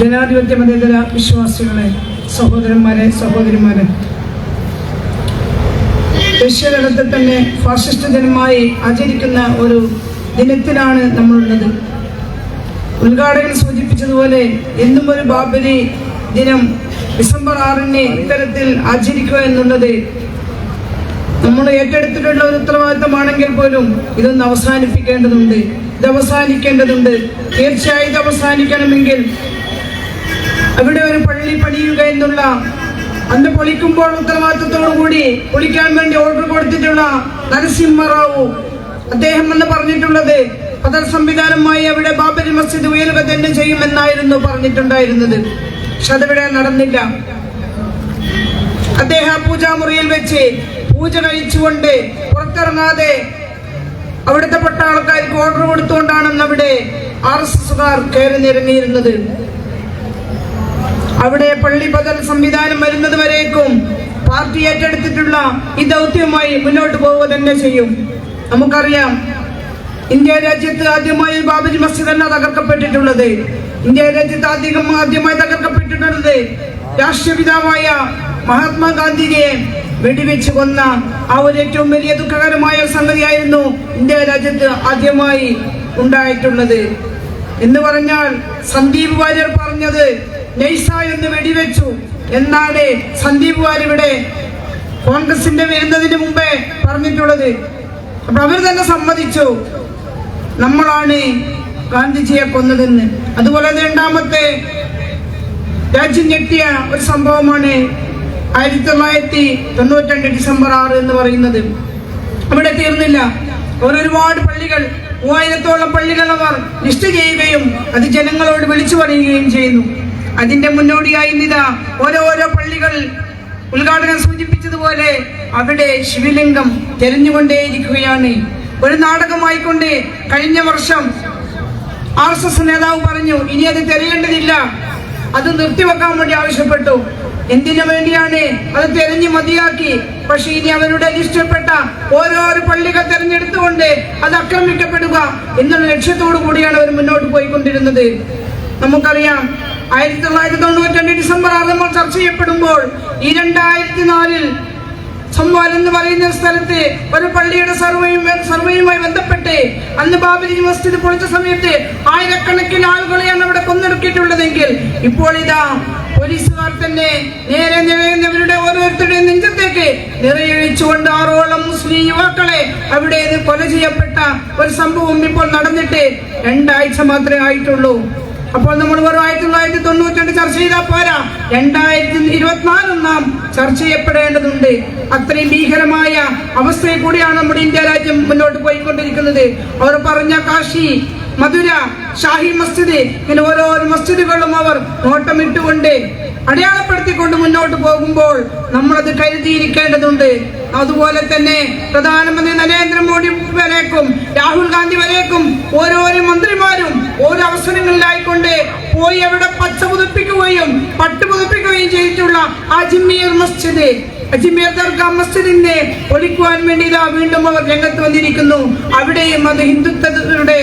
ജനാധിപത്യ മതേതര വിശ്വാസികളെ സഹോദരന്മാരെ സഹോദരിമാരെ. ദേശീയതലത്തിൽ തന്നെ ഫാസിസ്റ്റ് ദിനമായി ആചരിക്കുന്ന ഒരു ദിനത്തിലാണ് നമ്മളുള്ളത്. ഉദ്ഘാടകൻ സൂചിപ്പിച്ചതുപോലെ എന്നും ഒരു ബാബരി ദിനം ഡിസംബർ ആറിന് ഇത്തരത്തിൽ ആചരിക്കുക എന്നുള്ളത് നമ്മൾ ഏറ്റെടുത്തിട്ടുള്ള ഒരു ഉത്തരവാദിത്തമാണെങ്കിൽ പോലും ഇതൊന്ന് അവസാനിപ്പിക്കേണ്ടതുണ്ട്. ഇത് അവസാനിക്കേണ്ടതുണ്ട്. തീർച്ചയായും ഇത് അവസാനിക്കണമെങ്കിൽ അവിടെ ഒരു പള്ളി പണിയുക എന്നുള്ള അന്ന് പൊളിക്കുമ്പോൾ ഉത്തരവാദിത്തത്തോടു കൂടി പൊളിക്കാൻ വേണ്ടി ഓർഡർ കൊടുത്തിട്ടുള്ള നരസിംഹറാവു. അദ്ദേഹം എന്ന് പറഞ്ഞിട്ടുള്ളത് പതർ സംവിധാനമായി അവിടെ ബാബരി മസ്ജിദ് ഉയരുക തന്നെ ചെയ്യുമെന്നായിരുന്നു പറഞ്ഞിട്ടുണ്ടായിരുന്നത്. പക്ഷെ അതവിടെ നടന്നില്ല. അദ്ദേഹം പൂജാമുറിയിൽ വെച്ച് പൂജ കഴിച്ചുകൊണ്ട് പുറത്തിറങ്ങാതെ അവിടുത്തെ പെട്ട ആൾക്കാർക്ക് ഓർഡർ കൊടുത്തുകൊണ്ടാണെന്ന് അവിടെ ആർ എസ് എസുകാർ കയറി നിരങ്ങിയിരുന്നത്. അവിടെ പള്ളി ബദൽ സംവിധാനം വരുന്നത് വരേക്കും പാർട്ടി ഏറ്റെടുത്തിട്ടുള്ള ഈ ദൗത്യവുമായി മുന്നോട്ട് പോവുക തന്നെ ചെയ്യും. നമുക്കറിയാം ഇന്ത്യ രാജ്യത്ത് ആദ്യമായി ബാബരി മസ്ജിദ് അല്ല തകർക്കപ്പെട്ടിട്ടുള്ളത്. ഇന്ത്യ രാജ്യത്ത് ആദ്യം ആദ്യമായി തകർക്കപ്പെട്ടിട്ടുള്ളത് രാഷ്ട്രപിതാവായ മഹാത്മാഗാന്ധിയെ വെടിവെച്ച് കൊന്ന ആ ഒരു ഏറ്റവും വലിയ ദുഃഖകരമായ സംഗതിയായിരുന്നു ഇന്ത്യ രാജ്യത്ത് ആദ്യമായി ഉണ്ടായിട്ടുള്ളത്. എന്ന് പറഞ്ഞാൽ സന്ദീപ് വാര്യർ പറഞ്ഞത് നൈസ എന്ന് വെടിവെച്ചു. എന്നാണ് സന്ദീപ് ഇവിടെ കോൺഗ്രസിന്റെ വരുന്നതിന് മുമ്പേ പറഞ്ഞിട്ടുള്ളത്. അപ്പൊ അവർ തന്നെ സമ്മതിച്ചു. നമ്മളാണ് ഗാന്ധിജിയെ കൊന്നതെന്ന്. അതുപോലെ രണ്ടാമത്തെ രാജ്യം ഞെട്ടിയ ഒരു സംഭവമാണ് ആയിരത്തി തൊള്ളായിരത്തി തൊണ്ണൂറ്റി ഡിസംബർ ആറ് എന്ന് പറയുന്നത്. അവിടെ തീർന്നില്ല. അവർ ഒരുപാട് പള്ളികൾ മൂവായിരത്തോളം പള്ളികൾ അവർ ലിസ്റ്റ് ചെയ്യുകയും അത് ജനങ്ങളോട് വിളിച്ചു പറയുകയും ചെയ്യുന്നു. അതിന്റെ മുന്നോടിയായി നിത ഓരോരോ പള്ളികൾ ഉദ്ഘാടനം സൂചിപ്പിച്ചതുപോലെ അവിടെ ശിവലിംഗം തെരഞ്ഞുകൊണ്ടേയിരിക്കുകയാണ്. ഒരു നാടകമായിക്കൊണ്ട് കഴിഞ്ഞ വർഷം ആർ എസ് എസ് നേതാവ് പറഞ്ഞു ഇനി അത് തെരയേണ്ടതില്ല. അത് നിർത്തിവെക്കാൻ വേണ്ടി ആവശ്യപ്പെട്ടു. എന്തിനു വേണ്ടിയാണ്? അത് തെരഞ്ഞു മതിയാക്കി. പക്ഷെ ഇനി അവരുടെ ലിസ്റ്റിൽപ്പെട്ട ഓരോരോ പള്ളികൾ തെരഞ്ഞെടുത്തുകൊണ്ട് അത് ആക്രമിക്കപ്പെടുക എന്നുള്ള ലക്ഷ്യത്തോടു കൂടിയാണ് അവർ മുന്നോട്ട് പോയിക്കൊണ്ടിരുന്നത്. നമുക്കറിയാം ആയിരത്തി തൊള്ളായിരത്തി തൊണ്ണൂറ്റി രണ്ട് ഡിസംബർ ആറ് നമ്മൾ ചർച്ച ചെയ്യപ്പെടുമ്പോൾ ഈ രണ്ടായിരത്തി നാലിൽ സംവാൽ എന്ന് പറയുന്ന സ്ഥലത്ത് ഒരു പള്ളിയുടെ സർവേയും സർവേയുമായി ബന്ധപ്പെട്ട് അന്ന് ബാബരി മസ്ജിദ് പൊളിച്ച സമയത്ത് ആയിരക്കണക്കിന് ആളുകളെയാണ് അവിടെ കൊന്നെടുക്കിയിട്ടുള്ളതെങ്കിൽ ഇപ്പോൾ ഇതാ പോലീസുകാർ തന്നെ നേരെ നിറയുന്നവരുടെ ഓരോരുത്തരുടെയും നെഞ്ചത്തേക്ക് നിറയൊഴിച്ചുകൊണ്ട് ആറോളം മുസ്ലിം യുവാക്കളെ അവിടെ കൊല ചെയ്യപ്പെട്ട ഒരു സംഭവം ഇപ്പോൾ നടന്നിട്ട് രണ്ടാഴ്ച മാത്രമേ ആയിട്ടുള്ളൂ. അപ്പോൾ നമ്മൾ വെറും ആയിരത്തി തൊള്ളായിരത്തി തൊണ്ണൂറ്റി രണ്ട് ചർച്ച ചെയ്താൽ പോരാ. രണ്ടായിരത്തി ഇരുപത്തിനാലും നാം ചർച്ച ചെയ്യപ്പെടേണ്ടതുണ്ട്. അത്രയും ഭീകരമായ അവസ്ഥയിൽ കൂടിയാണ് നമ്മുടെ ഇന്ത്യ രാജ്യം മുന്നോട്ട് പോയിക്കൊണ്ടിരിക്കുന്നത്. അവർ പറഞ്ഞ കാശി മധുര ഷാഹി മസ്ജിദ് ഇങ്ങനെ ഓരോ മസ്ജിദുകളും അവർ നോട്ടമിട്ടുകൊണ്ട് അടയാളപ്പെടുത്തിക്കൊണ്ട് മുന്നോട്ട് പോകുമ്പോൾ നമ്മളത് കരുതിയിരിക്കേണ്ടതുണ്ട്. അതുപോലെ തന്നെ പ്രധാനമന്ത്രി നരേന്ദ്രമോദി വരേക്കും രാഹുൽ ഗാന്ധി വരേക്കും ഓരോരോ മന്ത്രിമാരും ഓരോ അവസരങ്ങളിലായിക്കൊണ്ട് പോയി അവിടെ പച്ച പുതുപ്പിക്കുകയും പട്ട് പുതുപ്പിക്കുകയും ചെയ്തിട്ടുള്ള അജ്മീർ മസ്ജിദ് അജ്മീർ ദർഗാ മസ്ജിദിനെ പൊളിക്കുവാൻ വേണ്ടി ഇതാ വീണ്ടും അവർ രംഗത്ത് വന്നിരിക്കുന്നു. അവിടെയും അത് ഹിന്ദുത്വരുടെ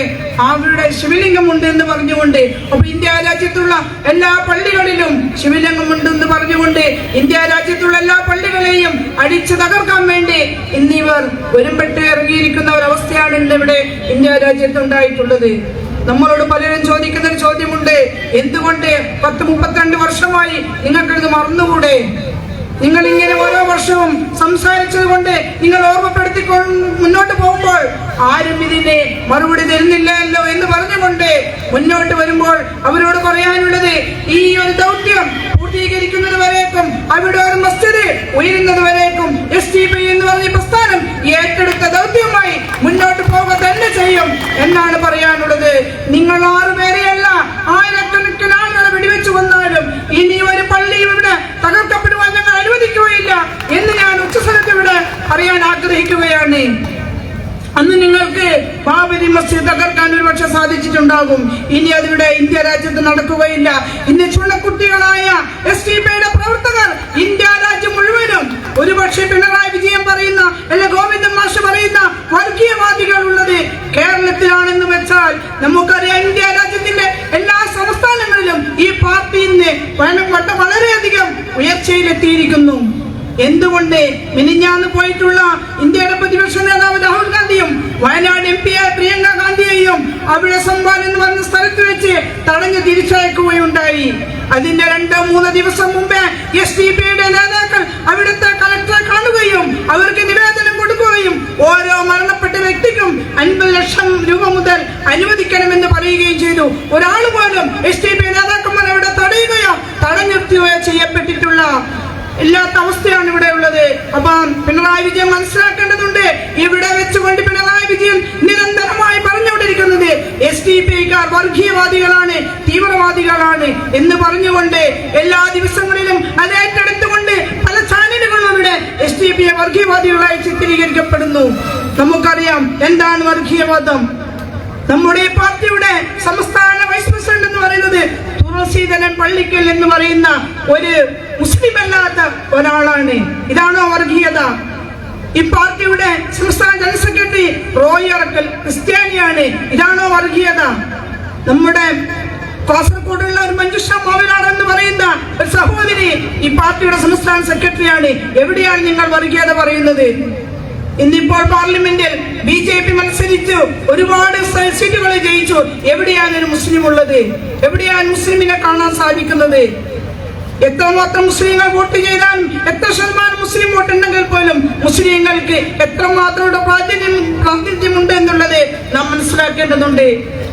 അവരുടെ ശിവലിംഗമുണ്ട് എന്ന് പറഞ്ഞുകൊണ്ട് അപ്പൊ ഇന്ത്യ രാജ്യത്തുള്ള എല്ലാ പള്ളികളിലും ശിവലിംഗമുണ്ട് എന്ന് പറഞ്ഞുകൊണ്ട് ഇന്ത്യ രാജ്യത്തുള്ള എല്ലാ പള്ളികളെയും അടിച്ചു തകർക്കാൻ വേണ്ടി ഇന്നിവർ ഒരുമ്പെട്ട് ഇറങ്ങിയിരിക്കുന്ന ഒരവസ്ഥയാണ് ഇന്ന് ഇവിടെ ഇന്ത്യ രാജ്യത്തുണ്ടായിട്ടുള്ളത്. നമ്മളോട് പലരും ചോദിക്കുന്ന ഒരു ചോദ്യമുണ്ട് എന്തുകൊണ്ട് പത്ത് മുപ്പത്തിരണ്ട് വർഷമായി നിങ്ങൾക്കിത് മറന്നുകൂടെ? നിങ്ങൾ ഇങ്ങനെ ഓരോ വർഷവും സംസാരിച്ചത് കൊണ്ട് നിങ്ങൾ ഓർമ്മപ്പെടുത്തിക്കൊണ്ട് മുന്നോട്ട് പോകുമ്പോൾ ആരും ഇതിനെ മറുപടി തരുന്നില്ലല്ലോ എന്ന് പറഞ്ഞുകൊണ്ട് മുന്നോട്ട് വരുമ്പോൾ അവരോട് പറയാനുള്ളത് ഈ ഒരു ദൗത്യം പൂർത്തീകരിക്കുന്നത് വരേക്കും അവിടെ ഒരു മസ്ജിദ് ഉയരുന്നത് വരേക്കും എസ് ടി പി എന്ന് പറഞ്ഞ പ്രസ്ഥാനം ഏറ്റെടുത്ത ദൗത്യവുമായി മുന്നോട്ട് പോവുക തന്നെ ചെയ്യും എന്നാണ് പറയാനുള്ളത്. നിങ്ങൾ ആറുപേരെയല്ല അറിയാൻ ആഗ്രഹിക്കുകയാണ്. അന്ന് നിങ്ങൾക്ക് ബാബരി മസ്ജിദ് തകർക്കാൻ ഒരുപക്ഷെ സാധിച്ചിട്ടുണ്ടാകും. ഇനി അതിവിടെ ഇന്ത്യ രാജ്യത്ത് നടക്കുകയില്ല. ഇന്ന് ചുള്ളക്കുട്ടികളായ എസ് ടി പിയുടെ പ്രവർത്തകർ ഇന്ത്യ രാജ്യം മുഴുവനും ഒരുപക്ഷെ പിണറായി വിജയം പറയുന്ന അല്ലെ ഗോവിന്ദൻ മാഷ് പറയുന്ന വർഗീയവാദികൾ ഉള്ളത് കേരളത്തിലാണെന്ന് വെച്ചാൽ നമുക്കറിയാം ഇന്ത്യ രാജ്യത്തിന്റെ എല്ലാ സംസ്ഥാനങ്ങളിലും ഈ പാർട്ടി ഇന്ന് വളരെയധികം ഉയർച്ചയിലെത്തിയിരിക്കുന്നു. എന്തുകൊണ്ട് മിനിഞ്ഞാന്ന് പോയിട്ടുള്ള ഇന്ത്യയുടെ പ്രതിപക്ഷ നേതാവ് രാഹുൽ ഗാന്ധിയും വയനാട് എം പി ആയ പ്രിയങ്ക ഗാന്ധിയെയും അവിടെ സംവാൻ എന്ന് പറഞ്ഞ സ്ഥലത്ത് വെച്ച് തടഞ്ഞു തിരിച്ചയക്കുകയുണ്ടായി. അതിന്റെ രണ്ടോ മൂന്നോ ദിവസം മുമ്പേ എസ് ഡി പിയുടെ നേതാക്കൾ അവിടുത്തെ കളക്ടറെ കാണുകയും അവർക്ക് നിവേദനം കൊടുക്കുകയും ഓരോ മരണപ്പെട്ട വ്യക്തിക്കും അൻപത് ലക്ഷം രൂപ മുതൽ അനുവദിക്കണമെന്ന് പറയുകയും ചെയ്തു. ഒരാൾ പോലും എസ് ഡി ഇല്ലാത്ത അവസ്ഥയാണ് ഇവിടെ ഉള്ളത്. അപ്പം പിണറായി വിജയൻ മനസ്സിലാക്കേണ്ടതുണ്ട്. ഇവിടെ വെച്ചുകൊണ്ട് പിണറായി വിജയൻ നിരന്തരമായി പറഞ്ഞുകൊണ്ടിരിക്കുന്നത് എസ് ഡി പി കാർ വർഗീയവാദികളാണ് തീവ്രവാദികളാണ് എന്ന് പറഞ്ഞുകൊണ്ട് എല്ലാ ദിവസങ്ങളിലും അത് ഏറ്റെടുത്തുകൊണ്ട് പല ചാനലുകളും ഇവിടെ എസ് ഡി പി വർഗീയവാദികളായി ചിത്രീകരിക്കപ്പെടുന്നു. നമുക്കറിയാം എന്താണ് വർഗീയവാദം. നമ്മുടെ പാർട്ടിയുടെ സംസ്ഥാന വൈസ് പ്രസിഡന്റ് എന്ന് പറയുന്നത് തുളസീധരൻ പള്ളിക്കൽ എന്ന് പറയുന്ന ഒരു മുസ്ലിം അല്ലാത്ത ഒരാളാണ്. ഇതാണോ വർഗീയത? ഈ പാർട്ടിയുടെ സംസ്ഥാന ജനറൽ സെക്രട്ടറി റോയ് അറക്കൽ ക്രിസ്ത്യാനിയാണ്. ഇതാണോ വർഗീയത? നമ്മുടെ കാസർഗോഡുള്ള ഒരു മഞ്ജുഷ മോഹനാണെന്ന് പറയുന്ന ഒരു സഹോദരി ഈ പാർട്ടിയുടെ സംസ്ഥാന സെക്രട്ടറിയാണ്. എവിടെയാണ് നിങ്ങൾ വർഗീയത പറയുന്നത്? ഇന്നിപ്പോൾ പാർലമെന്റിൽ ബി ജെ പി മത്സരിച്ചു ഒരുപാട് സീറ്റുകൾ ജയിച്ചു. എവിടെയാണ് ഒരു മുസ്ലിം ഉള്ളത്? എവിടെയാണ് മുസ്ലിമിനെ കാണാൻ സാധിക്കുന്നത്? എത്രമാത്രം മുസ്ലിങ്ങൾ വോട്ട് ചെയ്താൽ എത്ര ശതമാനം മുസ്ലിം വോട്ട് ഉണ്ടെങ്കിൽ പോലും മുസ്ലിങ്ങൾക്ക് എത്രമാത്രം പ്രാതിനിധ്യം പ്രാതിനിധ്യമുണ്ട് എന്നുള്ളത് നാം മനസ്സിലാക്കേണ്ടതുണ്ട്.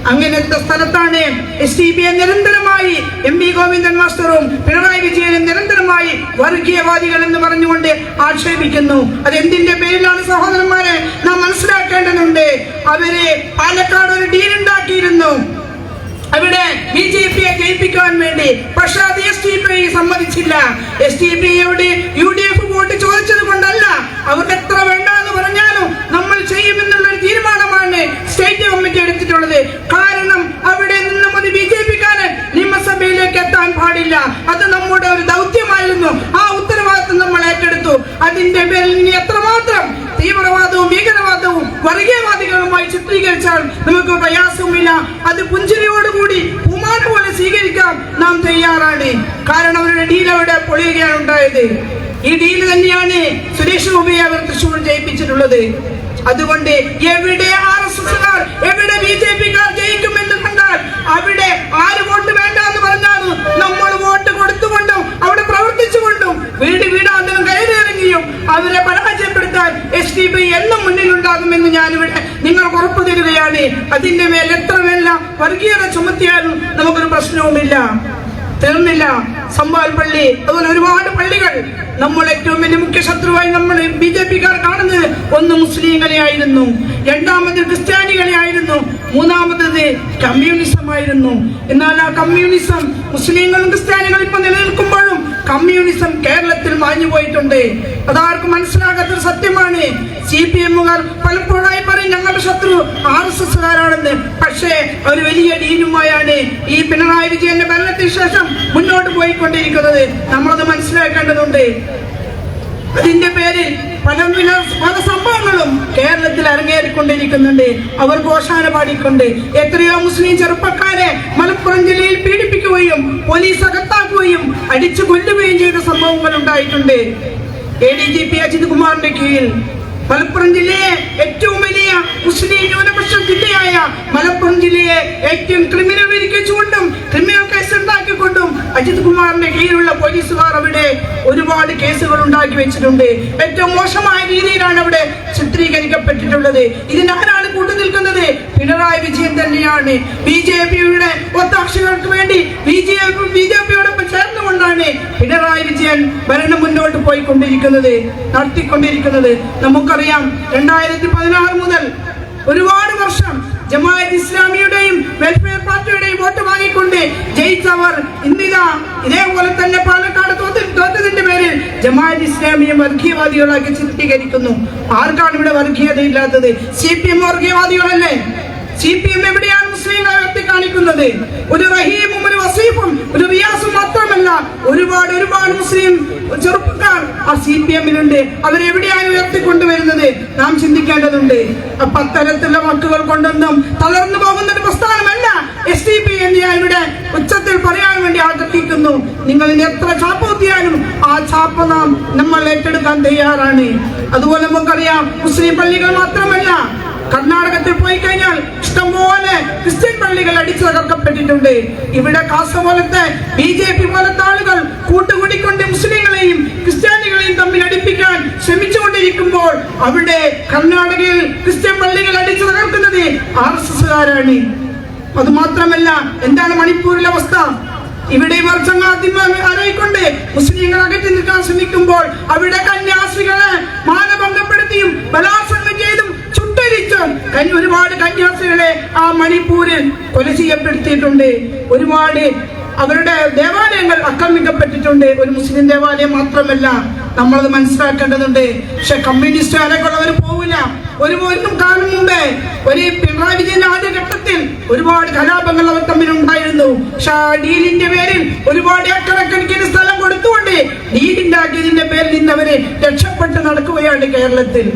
അങ്ങനത്തെ സ്ഥലത്താണ് എസ് ഡി ബി നിരന്തരമായി എം വി ഗോവിന്ദൻ മാസ്റ്ററും പിണറായി വിജയനും നിരന്തരമായി വർഗീയവാദികൾ എന്ന് പറഞ്ഞുകൊണ്ട് ആക്ഷേപിക്കുന്നു. അതെന്തിന്റെ പേരിലാണ് സഹോദരന്മാരെ? നാം മനസ്സിലാക്കേണ്ടതുണ്ട്. അവർ പാലക്കാട് ഒരു ഡീൽ ഉണ്ടാക്കിയിരുന്നു. അവിടെ ബി ജെ പിയെ ജയിപ്പിക്കാൻ വേണ്ടി. പക്ഷെ അത് എസ് ഡി പി സമ്മതിച്ചില്ല. എസ് ഡി പിയോട് യു ഡി എഫ് വോട്ട് ചോദിച്ചത് കൊണ്ടല്ല അവർക്ക് എത്ര വേണ്ട എന്ന് പറഞ്ഞാലും നമ്മൾ ചെയ്യുമെന്നുള്ള ഒരു തീരുമാനമാണ് സ്റ്റേറ്റ് കമ്മിറ്റി എടുത്തിട്ടുള്ളത് കാരണം അവിടെ നിന്നും ഒരു ബി ജെ പിക്കാരൻ നിയമസഭയിലേക്ക് എത്താൻ പാടില്ല അത് നമ്മുടെ ഒരു ദൗത്യമായിരുന്നു ആ ഉത്തരവാദിത്വം നമ്മൾ ഏറ്റെടുത്തു അതിന്റെ പേരിൽ ഇനി എത്രമാത്രം തീവ്രവാദവും ഭീകരവാദവും വർഗീയവാദികളുമായി ചിത്രീകരിച്ചാൽ നമുക്ക് പ്രയാസവുമില്ല. അത് പുഞ്ചിരിയോടുകൂടി പൂമാൻ പോലെ സ്വീകരിക്കാം. നാം തയ്യാറാണ്. കാരണം അവരുടെ ഡീൽ അവിടെ പൊളിയുകയാണ് ഉണ്ടായത്. ഈ ഡീൽ തന്നെയാണ് സുരേഷ് ഗോപിയെ അവർ തൃശ്ശൂർ ജയിപ്പിച്ചിട്ടുള്ളത്. അതുകൊണ്ട് എവിടെ ആർ എസ് എസ്കാർ എവിടെ ബി ജെ പിക്കാർ ജയിക്കുമെന്ന് കണ്ടാൽ അവിടെ ആര് വോട്ട് വേണ്ട എന്ന് പറഞ്ഞാലും നമ്മൾ വോട്ട് കൊടുത്തുകൊണ്ടും അവിടെ പ്രവർത്തിച്ചുകൊണ്ടും വീട് വീടാന്തരം കയറി ഇറങ്ങിയും അവരെ പരാജയപ്പെടുത്താൻ എസ് ഡി പി എന്നും മുന്നിലുണ്ടാകുമെന്ന് ഞാനിവിടെ നിങ്ങൾക്ക് ഉറപ്പ് തരികയാണ്. അതിന്റെ മേൽ എത്ര വേല വർഗീയത ചുമത്തിയാലും നമുക്കൊരു പ്രശ്നവുമില്ല. തീർന്നില്ല. സംവാൽ പള്ളി അതുപോലെ ഒരുപാട് പള്ളികൾ. നമ്മൾ ഏറ്റവും വലിയ മുഖ്യ ശത്രുവായി നമ്മൾ ബി ജെ പിക്കാർ കാണുന്നത് ഒന്ന് മുസ്ലിങ്ങളെ ആയിരുന്നു രണ്ടാമത് ക്രിസ്ത്യാനികളെ ആയിരുന്നു മൂന്നാമത്തത് കമ്മ്യൂണിസം ആയിരുന്നു എന്നാൽ ആ കമ്മ്യൂണിസം മുസ്ലിങ്ങളും ക്രിസ്ത്യാനികളും ഇപ്പൊ നിലനിൽക്കുമ്പോഴും കമ്മ്യൂണിസം കേരളത്തിൽ മാഞ്ഞു പോയിട്ടുണ്ട്. അതാർക്കും മനസ്സിലാകാത്ത സത്യമാണ്. സി പി എമ്മുകാർ പലപ്പോഴായി പറയും ഞങ്ങളുടെ ശത്രു ആർ എസ് എസ്സുകാരാണെന്ന്. പക്ഷേ ഒരു വലിയ ഡീനുമായാണ് ഈ പിണറായി വിജയന്റെ ഭരണത്തിന് ശേഷം മുന്നോട്ട് പോയിക്കൊണ്ടിരിക്കുന്നത്. നമ്മളത് മനസ്സിലാക്കേണ്ടതുണ്ട്. അതിന്റെ പേരിൽ പല വില- പല സംഭവങ്ങളും കേരളത്തിൽ അരങ്ങേറിക്കൊണ്ടിരിക്കുന്നുണ്ട്. അവർ ഘോഷാന പാടിക്കൊണ്ട് എത്രയോ മുസ്ലിം ചെറുപ്പക്കാരെ മലപ്പുറം ജില്ലയിൽ പീഡിപ്പിക്കുകയും പോലീസ് അകത്താക്കുകയും അടിച്ചു കൊല്ലുകയും ചെയ്ത സംഭവങ്ങൾ ഉണ്ടായിട്ടുണ്ട്. A D G P Ajith കുമാറിന്റെ കീഴിൽ മലപ്പുറം ജില്ലയെ ഏറ്റവും വലിയ മുസ്ലിം ന്യൂനപക്ഷ ജില്ലയായ മലപ്പുറം ജില്ലയെ ഏറ്റവും ക്രിമിനൽ ഉണ്ടാക്കിക്കൊണ്ടും അജിത് കുമാറിന്റെ കീഴിലുള്ള പോലീസുകാർ അവിടെ ഒരുപാട് കേസുകൾ ഉണ്ടാക്കി വെച്ചിട്ടുണ്ട്. ഏറ്റവും മോശമായ രീതിയിലാണ് അവിടെ ചിത്രീകരിക്കപ്പെട്ടിട്ടുള്ളത്. ഇതിനാരാണ് കൂട്ടു നിൽക്കുന്നത്? പിണറായി വിജയൻ തന്നെയാണ്. ബി ജെ പിയുടെ ഒത്താക്ഷികൾക്ക് വേണ്ടി ബി ജെ ബി ജെ പിയോടൊപ്പം ചേർന്നുകൊണ്ടാണ് പിണറായി വിജയൻ ഭരണം മുന്നോട്ട് പോയിക്കൊണ്ടിരിക്കുന്നത് നടത്തിക്കൊണ്ടിരിക്കുന്നത്. നമുക്കറിയാം രണ്ടായിരത്തി പതിനാറ് മുതൽ ഒരുപാട് വർഷം ജമാഅത്ത് ഇസ്ലാമിയുടെയും വെൽഫെയർ പാർട്ടിയുടെയും വോട്ട് വാങ്ങിക്കൊണ്ട് ജയിച്ചവർ ഇന്നിതാ ഇതേപോലെ തന്നെ പാലക്കാട് തോറ്റ് തോറ്റതിന്റെ പേരിൽ ജമാഅത്ത് ഇസ്ലാമിയെ വർഗീയവാദികളാക്കി ചിത്രീകരിക്കുന്നു. ആർക്കാണ് ഇവിടെ വർഗീയതയില്ലാത്തത് സി പി എം വർഗീയവാദികളല്ലേ? സി പി എം എവിടെയാണ് മുസ്ലിങ്ങളെ ഉയർത്തി കാണിക്കുന്നത്? ഒരു ഒരു വസീഫും ഒരു റിയാസും മാത്രമല്ല ഒരുപാട് ഒരുപാട് മുസ്ലിം ചെറുപ്പക്കാർ ആ സി പി എമ്മിലുണ്ട് അവരെവിടെയാണ് ഉയർത്തിക്കൊണ്ടുവരുന്നത്? നാം ചിന്തിക്കേണ്ടതുണ്ട്. അപ്പൊ അത്തരത്തിലുള്ള വാക്കുകൾ കൊണ്ടൊന്നും തളർന്നു പോകുന്ന ഒരു പ്രസ്ഥാനമല്ല. എസ് ഡി പി എന്ന് ഞാൻ ഇവിടെ ഉച്ചത്തിൽ പറയാൻ വേണ്ടി ആഗ്രഹിക്കുന്നു? നിങ്ങളിന് എത്ര ചാപ്പ കുത്തിയാലും ആ ചാപ്പ നാം നമ്മൾ ഏറ്റെടുക്കാൻ തയ്യാറാണ്. അതുപോലെ നമുക്കറിയാം മുസ്ലിം പള്ളികൾ മാത്രമല്ല കർണാടകത്തിൽ പോയി കഴിഞ്ഞാൽ ഇഷ്ടംപോലെ ക്രിസ്ത്യൻ പള്ളികൾ അടിച്ചു തകർക്കപ്പെട്ടിട്ടുണ്ട്. ഇവിടെ കാസ പോലത്തെ ബി ജെ പി പോലത്തെ ആളുകൾ കൂട്ടുകൂടിക്കൊണ്ട് മുസ്ലിങ്ങളെയും ക്രിസ്ത്യാനികളെയും തമ്മിൽ അടിപ്പിക്കാൻ ശ്രമിച്ചുകൊണ്ടിരിക്കുമ്പോൾ അവിടെ കർണാടകയിൽ ക്രിസ്ത്യൻ പള്ളികൾ അടിച്ചു തകർക്കുന്നത് ആർ എസ് എസ്സുകാരാണ്. അത് മാത്രമല്ല എന്താണ് മണിപ്പൂരിലെ അവസ്ഥ? ഇവിടെ ഇവർ ചങ്ങാതിമാരായിക്കൊണ്ട് മുസ്ലിങ്ങൾ അകറ്റി നിൽക്കാൻ ശ്രമിക്കുമ്പോൾ അവിടെ കന്യാസികളെ മാനഭംഗപ്പെടുത്തിയും ബലാത്സംഗം ചെയ്തും കന്യ- ഒരുപാട് കന്യാസികളെ ആ മണിപ്പൂരിൽ കൊല ചെയ്യപ്പെടുത്തിയിട്ടുണ്ട് ഒരുപാട് അവരുടെ ദേവാലയങ്ങൾ ആക്രമിക്കപ്പെട്ടിട്ടുണ്ട്. ഒരു മുസ്ലിം ദേവാലയം മാത്രമല്ല നമ്മളത് മനസ്സിലാക്കേണ്ടതുണ്ട്. പക്ഷെ കമ്മ്യൂണിസ്റ്റുകാരൊക്കെ ഉള്ളവർ പോവില്ല. ഒരു ഒന്നും കാലം മുമ്പേ ഒരു പിണറായി വിജയന്റെ ആദ്യഘട്ടത്തിൽ ഒരുപാട് കലാപങ്ങൾ അവർ തമ്മിൽ ഉണ്ടായിരുന്നു പക്ഷെ ആ ഡീലിന്റെ പേരിൽ ഒരുപാട് ഏക്കറക്കണക്കിന് സ്ഥലം കൊടുത്തുകൊണ്ട് ഡീലുണ്ടാക്കിയതിന്റെ പേരിൽ നിന്ന് അവർ രക്ഷപ്പെട്ട് നടക്കുകയാണ് കേരളത്തിൽ.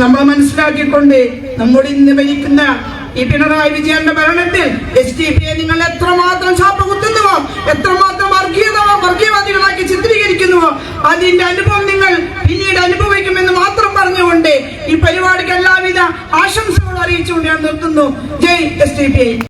നമ്മൾ മനസ്സിലാക്കിക്കൊണ്ട് നമ്മുടെ ഇന്ന് ഭരിക്കുന്ന ഈ പിണറായി വിജയന്റെ ഭരണത്തിൽ എസ് ഡി പി നിങ്ങൾ എത്രമാത്രം ശാപകുത്തുന്നുവോ കുത്തുന്നുവോ എത്രമാത്രം വർഗീയതോ വർഗീയവാദികളാക്കി ചിത്രീകരിക്കുന്നുവോ അതിന്റെ അനുഭവം നിങ്ങൾ പിന്നീട് അനുഭവിക്കുമെന്ന് മാത്രം പറഞ്ഞുകൊണ്ട് ഈ പരിപാടിക്ക് എല്ലാവിധ ആശംസകളും അറിയിച്ചുകൊണ്ട് ഞാൻ നിർത്തുന്നു. ജയ് എസ് ഡി പി ഐ.